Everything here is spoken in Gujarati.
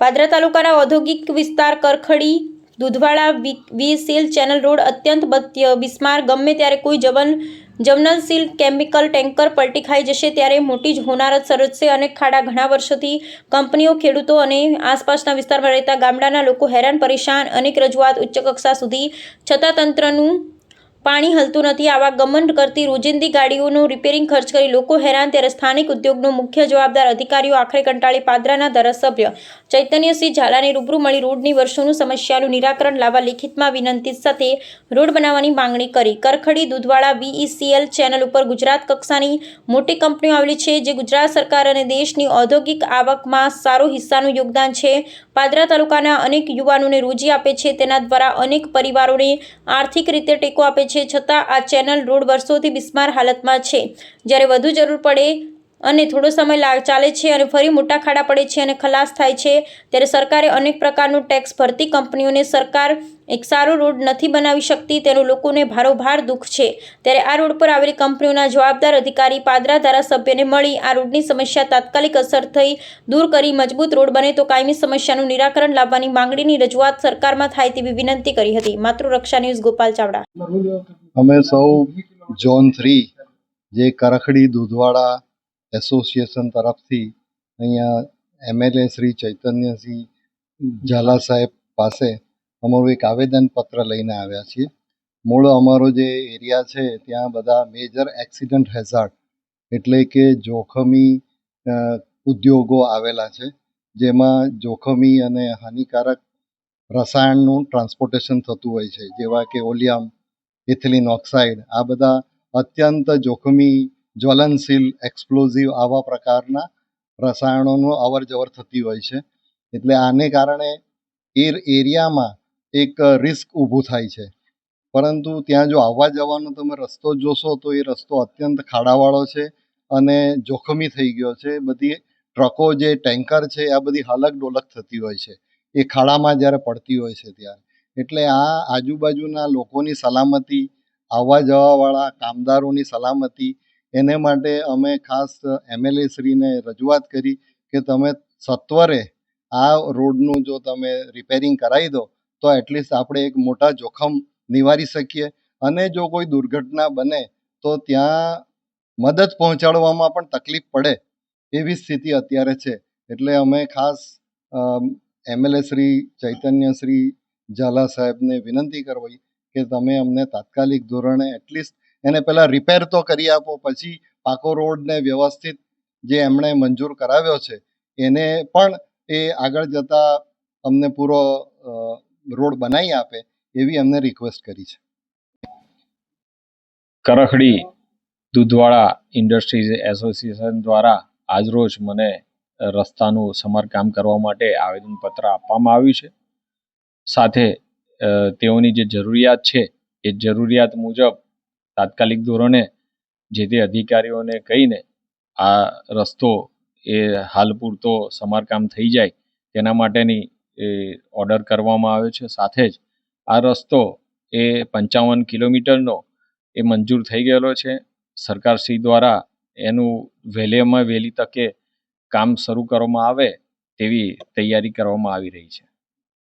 પાદરા તાલુકાના ઔદ્યોગિક વિસ્તાર કરખડી દૂધવાળા વી સીલ ચેનલ રોડ અત્યંત બત્ય, બિસ્માર, ગમે ત્યારે કોઈ જવન જમનલશીલ કેમિકલ ટેન્કર પલટી ખાઈ જશે ત્યારે મોટી જ હોનારત સર્જશે અને ખાડા ઘણા વર્ષોથી કંપનીઓ, ખેડૂતો અને આસપાસના વિસ્તારમાં રહેતા ગામડાના લોકો હેરાન, પરેશાન, અનેક રજૂઆત ઉચ્ચ કક્ષા સુધી છતાં તંત્રનું પાણી હલતું નથી. આવા ગમન કરતી રોજિંદી ગાડીઓનું રિપેરિંગ ખર્ચ કરી લોકો હેરાન. ત્યારે સ્થાનિક ઉદ્યોગનો મુખ્ય જવાબદાર અધિકારીઓ આખરે કંટાળી પાદરાના ધારાસભ્ય ચૈતન્યસિંહ ઝાલાને રૂબરૂ મળી રોડની વર્ષોનું સમસ્યાનું નિરાકરણ લાવવા લિખિતમાં વિનંતી સાથે રોડ બનાવવાની માંગણી કરી. કરખડી દૂધવાળા વીઈસીએલ ચેનલ ઉપર ગુજરાત કક્ષાની મોટી કંપનીઓ આવેલી છે, જે ગુજરાત સરકાર અને દેશની ઔદ્યોગિક આવકમાં સારો હિસ્સાનું યોગદાન છે. પાદરા તાલુકાના અનેક યુવાનોને રોજી આપે છે. તેના દ્વારા અનેક પરિવારોને આર્થિક રીતે ટેકો આપે છે. છતાં આ ચેનલ રોડ વર્ષોથી બિસ્માર હાલતમાં છે. જ્યારે વધુ જરૂર પડે અને થોડો સમય ચાલે છે અને ફરી મોટા ખાડા પડે છે અને ખલાસ થાય છે. ત્યારે સરકારે અનેક પ્રકારનું ટેક્સ ભરતી કંપનીઓને સરકાર એક સારો રોડ નથી બનાવી શકતી, તેનું લોકોને ભારોભાર દુઃખ છે. ત્યારે આ રોડ પર આવેલી કંપનીઓના જવાબદાર અધિકારી પાદરા ધારાસભ્યને મળી આ રોડની સમસ્યા તાત્કાલિક અસર થઈ, દૂર કરી મજબૂત રોડ બને તો કાયમી સમસ્યાનું નિરાકરણ લાવવાની માંગણીની રજૂઆત સરકારમાં થાય તેવી વિનંતી કરી હતી. માતૃરક્ષા ન્યૂઝ, ગોપાલ ચાવડા. અમે સૌ ઝોન થ્રી, જે કરખડી, દૂધવાડા એસોસિએશન તરફથી અહીંયા એમએલએ શ્રી ચૈતન્યસિંહ ઝાલા સાહેબ પાસે અમારું એક આવેદનપત્ર લઈને આવ્યા છીએ. મૂળ અમારો જે એરિયા છે, ત્યાં બધા મેજર એક્સિડન્ટ હેઝાર્ડ એટલે કે જોખમી ઉદ્યોગો આવેલા છે, જેમાં જોખમી અને હાનિકારક રસાયણનું ટ્રાન્સપોર્ટેશન થતું હોય છે, જેવા કે ઓલિયમ ઇથિલિન ઓક્સાઇડ આ બધા અત્યંત જોખમી જ્વલનશીલ એક્સપ્લોઝિવ આવા પ્રકારના રસાયણોનું અવર જવર થતી હોય છે. એટલે આને કારણે એ એરિયામાં એક રિસ્ક ઊભું થાય છે. પરંતુ ત્યાં જો આવવા જવાનો તમે રસ્તો જોશો તો એ રસ્તો અત્યંત ખાડાવાળો છે અને જોખમી થઈ ગયો છે. બધી ટ્રકો જે ટેન્કર છે, આ બધી હલક ડોલક થતી હોય છે. એ ખાડામાં જ્યારે પડતી હોય છે ત્યારે. એટલે આ આજુબાજુના લોકોની સલામતી, આવવા જવાવાળા કામદારોની સલામતી એને માટે અમે ખાસ એમએલએ શ્રીને રજૂઆત કરી કે તમે સત્વરે આ રોડનું જો તમે રિપેરિંગ કરાવી દો, તો એટલીસ્ટ આપણે એક મોટા જોખમ નિવારી શકીએ. અને જો કોઈ દુર્ઘટના બને, તો ત્યાં મદદ પહોંચાડવામાં પણ તકલીફ પડે એવી સ્થિતિ અત્યારે છે. એટલે અમે ખાસ એમએલએ શ્રી ચૈતન્ય શ્રી ઝાલા સાહેબને વિનંતી કરવી કે તમે અમને તાત્કાલિક ધોરણે એટલીસ્ટ એને પહેલાં રિપેર તો કરી આપો, પછી પાકો રોડને વ્યવસ્થિત જે એમણે મંજૂર કરાવ્યો છે, એને પણ એ આગળ જતા અમને પૂરો રોડ બનાવી આપે એવી અમને રિક્વેસ્ટ કરી છે. કરખડી, દૂધવાળા ઇન્ડસ્ટ્રીઝ એસોસિએશન દ્વારા આજરોજ મને રસ્તાનું સમારકામ કરવા માટે આવેદનપત્ર આપવામાં આવ્યું છે. સાથે તેઓની જે જરૂરિયાત છે, એ જરૂરિયાત મુજબ તાત્કાલિક ધોરણે જે તે અધિકારીઓને કહીને આ રસ્તો એ હાલ પૂરતો સમારકામ થઈ જાય તેના માટેની એ ઓર્ડર કરવામાં આવ્યો છે. સાથે જ આ રસ્તો એ પંચાવન કિલોમીટરનો એ મંજૂર થઈ ગયેલો છે. સરકારશ્રી દ્વારા એનું વહેલેમાં વહેલી તકે કામ શરૂ કરવામાં આવે તેવી તૈયારી કરવામાં આવી રહી છે.